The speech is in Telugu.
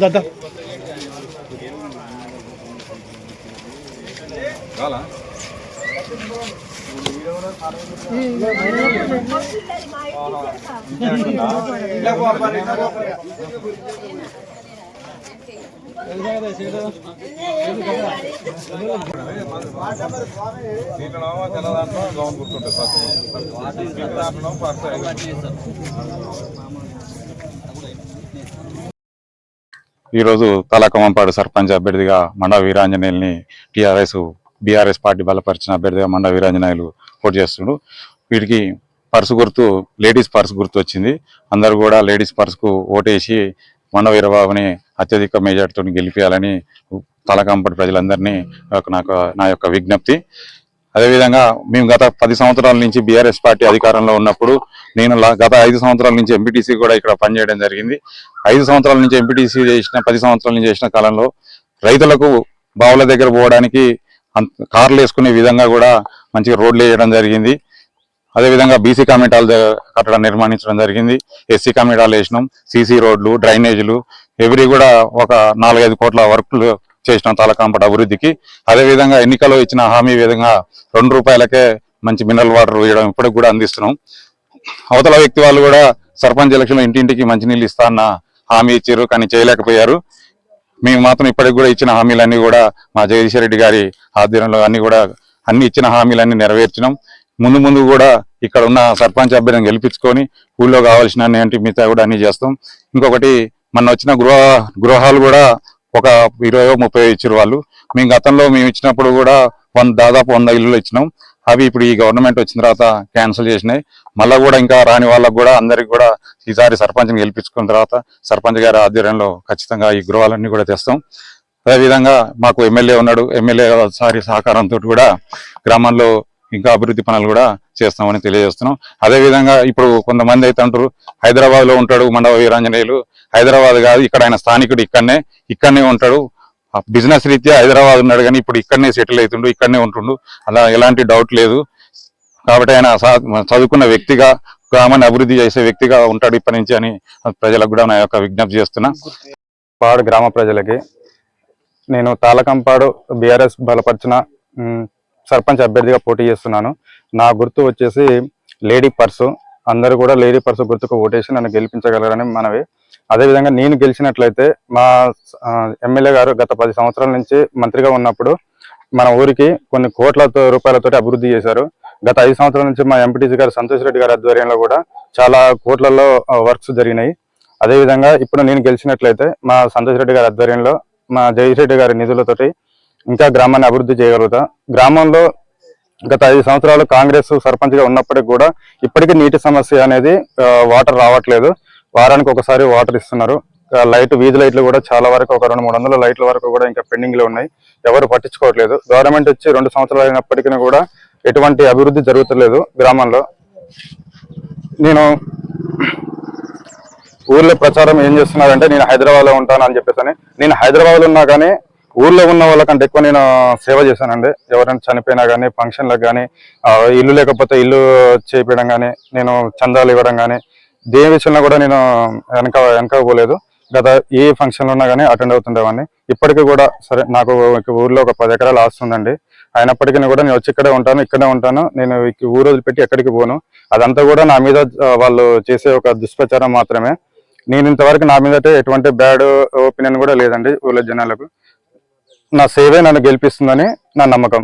దాదా. కాలా దీంట్లో గౌన్ గుర్తుంటుంది ఫస్ట్ దాంట్లో ఫస్ట్ ఈరోజు తలకమంపాడు సర్పంచ్ అభ్యర్థిగా మండ వీరాంజనేయుల్ని టీఆర్ఎస్ బీఆర్ఎస్ పార్టీ బలపరిచిన అభ్యర్థిగా మండ వీరాంజనేయులు పోటీ చేస్తున్నాడు వీటికి పర్సు గుర్తు లేడీస్ పర్సు గుర్తు వచ్చింది. అందరు కూడా లేడీస్ పర్సుకు ఓటేసి మన వీరబాబుని అత్యధిక మెజార్టీతో గెలిపించాలని తలకంపటి ప్రజలందరినీ ఒక- నాకు నా యొక్క విజ్ఞప్తి. అదేవిధంగా మేము గత పది సంవత్సరాల నుంచి బీఆర్ఎస్ పార్టీ అధికారంలో ఉన్నప్పుడు నేను గత ఐదు సంవత్సరాల నుంచి ఎంపీటీసీ కూడా ఇక్కడ పనిచేయడం జరిగింది. ఐదు సంవత్సరాల నుంచి ఎంపీటీసీ చేసిన పది సంవత్సరాల నుంచి చేసిన కాలంలో రైతులకు బావుల దగ్గర పోవడానికి కార్లు వేసుకునే విధంగా కూడా మంచిగా రోడ్లు వేయడం జరిగింది. అదేవిధంగా బీసీ కమిటాలు ద- కట్టడం నిర్మాణించడం జరిగింది. ఎస్సీ కమిటాలు వేసినాం. సీసీ రోడ్లు డ్రైనేజీలు ఎవ్రీ కూడా ఒక నాలుగైదు కోట్ల వర్క్లు చేసినాం తాలకాంపట అభివృద్ధికి. అదేవిధంగా ఎన్నికల్లో ఇచ్చిన హామీ విధంగా రెండు రూపాయలకే మంచి మినరల్ వాటర్ వేయడం ఇప్పటికి కూడా అందిస్తున్నాం. అవతల వ్యక్తి వాళ్ళు కూడా సర్పంచ్ ఎలక్షన్లో ఇంటింటికి మంచినీళ్ళు ఇస్తా అన్న హామీ ఇచ్చారు కానీ చేయలేకపోయారు. మేము మాత్రం ఇప్పటికి కూడా ఇచ్చిన హామీలన్నీ కూడా మా జగదీశ్వర రెడ్డి గారి ఆధ్వర్యంలో అన్ని కూడా అన్ని ఇచ్చిన హామీలన్నీ నెరవేర్చినాం. ముందు ముందు కూడా ఇక్కడ ఉన్న సర్పంచ్ అభ్యర్థిని గెలిపించుకొని ఊళ్ళో కావాల్సిన అన్ని అంటే మిగతా కూడా అన్ని చేస్తాం. ఇంకొకటి మొన్న వచ్చిన గృహ గృహాలు కూడా ఒక ఇరవై ముప్పై ఇచ్చారు వాళ్ళు. మేము గతంలో మేము ఇచ్చినప్పుడు కూడా వంద దాదాపు వంద ఇల్లులు ఇచ్చినాం. అవి ఇప్పుడు ఈ గవర్నమెంట్ వచ్చిన తర్వాత క్యాన్సిల్ చేసినాయి. మళ్ళీ కూడా ఇంకా రాని వాళ్ళకు కూడా అందరికి కూడా ఈసారి సర్పంచ్ని గెలిపించుకున్న తర్వాత సర్పంచ్ గారి ఆధ్వర్యంలో ఖచ్చితంగా ఈ గృహాలన్నీ కూడా తెస్తాం. అదేవిధంగా మాకు ఎమ్మెల్యే ఉన్నాడు. ఎమ్మెల్యే సారి సహకారంతో కూడా గ్రామంలో ఇంకా అభివృద్ధి పనులు కూడా చేస్తామని తెలియజేస్తున్నాం. అదేవిధంగా ఇప్పుడు కొంతమంది అయితే అంటారు హైదరాబాద్లో ఉంటాడు మండవ వీరాంజనేయులు. హైదరాబాద్ కాదు ఇక్కడ ఆయన స్థానికుడు ఇక్కడనే ఇక్కడనే ఉంటాడు. బిజినెస్ రీత్యా హైదరాబాద్ ఉన్నాడు కానీ ఇప్పుడు ఇక్కడనే సెటిల్ అవుతుండు ఇక్కడనే ఉంటుండు. అలా ఎలాంటి డౌట్ లేదు. కాబట్టి ఆయన చదువుకున్న వ్యక్తిగా గ్రామాన్ని అభివృద్ధి చేసే వ్యక్తిగా ఉంటాడు ఇప్పటి నుంచి అని ప్రజలకు కూడా నా యొక్క విజ్ఞప్తి చేస్తున్నా. పాడు గ్రామ ప్రజలకి నేను తాళకంపాడు బీఆర్ఎస్ బలపరిచిన సర్పంచ్ అభ్యర్థిగా పోటీ చేస్తున్నాను. నా గుర్తు వచ్చేసి లేడీ పర్సు. అందరూ కూడా లేడీ పర్సు గుర్తుకు ఓటేసి నన్ను గెలిపించగలరని మనవి. అదేవిధంగా నేను గెలిచినట్లయితే మా ఎమ్మెల్యే గారు గత పది సంవత్సరాల నుంచి మంత్రిగా ఉన్నప్పుడు మన ఊరికి కొన్ని కోట్ల రూపాయలతోటి అభివృద్ధి చేశారు. గత ఐదు సంవత్సరాల నుంచి మా ఎంపీటీసీ గారు సంతోష్ రెడ్డి గారి ఆధ్వర్యంలో కూడా చాలా కోట్లలో వర్క్స్ జరిగినాయి. అదేవిధంగా ఇప్పుడు నేను గెలిచినట్లయితే మా సంతోష్ రెడ్డి గారి ఆధ్వర్యంలో మా జగదీష్ రెడ్డి గారి నిధులతోటి ఇంకా గ్రామాన్ని అభివృద్ధి చేయగలుగుతా. గ్రామంలో గత ఐదు సంవత్సరాలు కాంగ్రెస్ సర్పంచ్గా ఉన్నప్పటికి కూడా ఇప్పటికీ నీటి సమస్య అనేది వాటర్ రావట్లేదు. వారానికి ఒకసారి వాటర్ ఇస్తున్నారు. లైట్ వీధి లైట్లు కూడా చాలా వరకు ఒక రెండు మూడు వందల లైట్ల వరకు కూడా ఇంకా పెండింగ్లో ఉన్నాయి. ఎవరు పట్టించుకోవట్లేదు. గవర్నమెంట్ వచ్చి రెండు సంవత్సరాలు అయినప్పటికీ కూడా ఎటువంటి అభివృద్ధి జరుగుతలేదు గ్రామంలో. నేను ఊర్లో ప్రచారం ఏం చేస్తున్నారంటే నేను హైదరాబాద్లో ఉంటాను అని చెప్పేసి నేను హైదరాబాద్లో ఉన్నా కానీ ఊర్లో ఉన్న వాళ్ళకంటే ఎక్కువ నేను సేవ చేశానండి. ఎవరైనా చనిపోయినా కానీ ఫంక్షన్లకు కానీ ఇల్లు లేకపోతే ఇల్లు చేపించడం కానీ నేను చందాలు ఇవ్వడం కానీ దేని విషయంలో కూడా నేను వెనక వెనక పోలేదు గత ఏ ఫంక్షన్లో ఉన్నా కానీ అటెండ్ అవుతుండేవాడిని. ఇప్పటికీ కూడా సరే నాకు ఊర్లో ఒక పది ఎకరాలు ఆస్తుందండి అయినప్పటికీ కూడా నేను వచ్చి ఇక్కడే ఉంటాను ఇక్కడే ఉంటాను. నేను ఊరు వదిలిపెట్టి ఎక్కడికి పోను. అదంతా కూడా నా మీద వాళ్ళు చేసే ఒక దుష్ప్రచారం మాత్రమే. నేను ఇంతవరకు నా మీద ఎటువంటి బ్యాడ్ ఒపీనియన్ కూడా లేదండి ఊళ్ళో జనాలకు. నా సేవే నన్ను గెలిపిస్తుందని నా నమ్మకం.